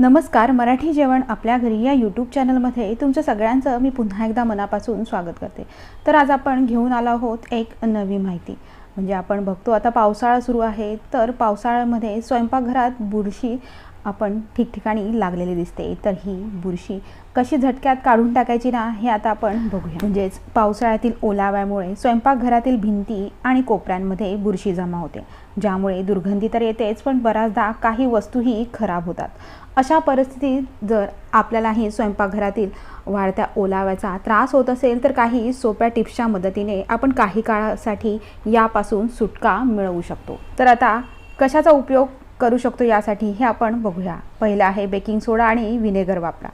नमस्कार मराठी जेवण आपल्या घरी या यूट्यूब चॅनलमध्ये तुमचं सगळ्यांचं मी पुन्हा एकदा मनापासून स्वागत करते. तर आज आपण घेऊन आलो आहोत एक नवी माहिती. म्हणजे आपण बघतो आता पावसाळा सुरू आहे तर पावसाळ्यामध्ये स्वयंपाकघरात बुरशी आपण ठिकठिकाणी लागलेली दिसते. तर ही बुरशी कशी झटक्यात काढून टाकायची ना हे आता आपण बघूया. म्हणजेच पावसाळ्यातील ओलाव्यामुळे स्वयंपाकघरातील भिंती आणि कोपऱ्यांमध्ये बुरशी जमा होते. ज्यामुळे दुर्गंधी तर येतेच पण बऱ्याचदा काही वस्तूही खराब होतात. अशा परिस्थितीत जर आपल्यालाही स्वयंपाकघरातील वाढत्या ओलाव्याचा त्रास होत असेल तर काही सोप्या टिप्सच्या मदतीने आपण काही काळासाठी यापासून सुटका मिळवू शकतो. तर आता कशाचा उपयोग करू शकतो यासाठी हे आपण बघूया. पहिलं आहे बेकिंग सोडा आणि विनेगर वापरा.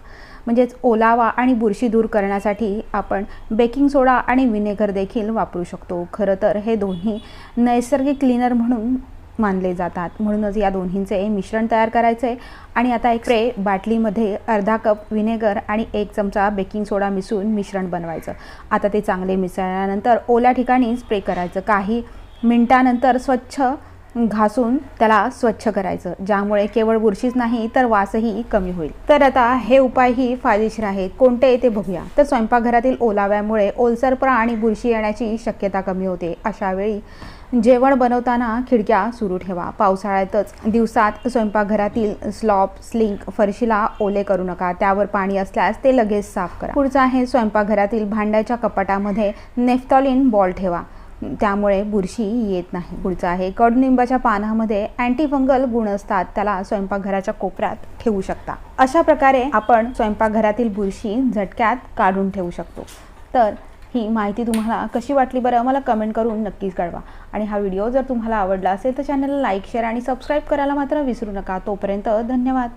म्हणजेच ओलावा आणि बुरशी दूर करण्यासाठी आपण बेकिंग सोडा आणि विनेगर देखील वापरू शकतो. खरं तर हे दोन्ही नैसर्गिक क्लीनर म्हणून मानले जातात. म्हणूनच या दोन्हींचे मिश्रण तयार करायचे. आणि आता एक स्प्रे बाटलीमध्ये अर्धा कप विनेगर आणि एक चमचा बेकिंग सोडा मिसळून मिश्रण बनवायचं. आता ते चांगले मिसळल्यानंतर ओल्या ठिकाणी स्प्रे करायचं. काही मिनटानंतर स्वच्छ घासून त्याला स्वच्छ करायचं ज्यामुळे केवळ बुरशीच नाही तर वासही कमी होईल. तर आता हे उपायही फायदेशीर आहेत. कोणते ते बघूया. तर स्वयंपाकघरातील ओलाव्यामुळे ओलसरपणा आणि बुरशी येण्याची शक्यता कमी होते. अशा वेळी जेवण बनवताना खिडक्या सुरू ठेवा. पावसाळ्यातच दिवसात स्वयंपाकघरातील स्लॉप स्लिंक फरशीला ओले करू नका. त्यावर पाणी असल्यास ते लगेच साफ करा. पुढचं आहे स्वयंपाकघरातील भांड्याच्या कपाटामध्ये नेफ्टॉलिन बॉल ठेवा. त्यामुळे बुरशी येत नाही. पुढचं आहे कडुनिंबाच्या पानामध्ये अँटीफंगल गुण असतात त्याला स्वयंपाकघराच्या कोपऱ्यात ठेवू शकता. अशा प्रकारे आपण स्वयंपाकघरातील बुरशी झटक्यात काढून ठेवू शकतो. तर ही माहिती तुम्हाला कशी वाटली बरं मला कमेंट करून नक्कीच कळवा. आणि हा व्हिडिओ जर तुम्हाला आवडला असेल तर चॅनलला लाईक शेअर आणि सबस्क्राईब करायला मात्र विसरू नका. तोपर्यंत धन्यवाद.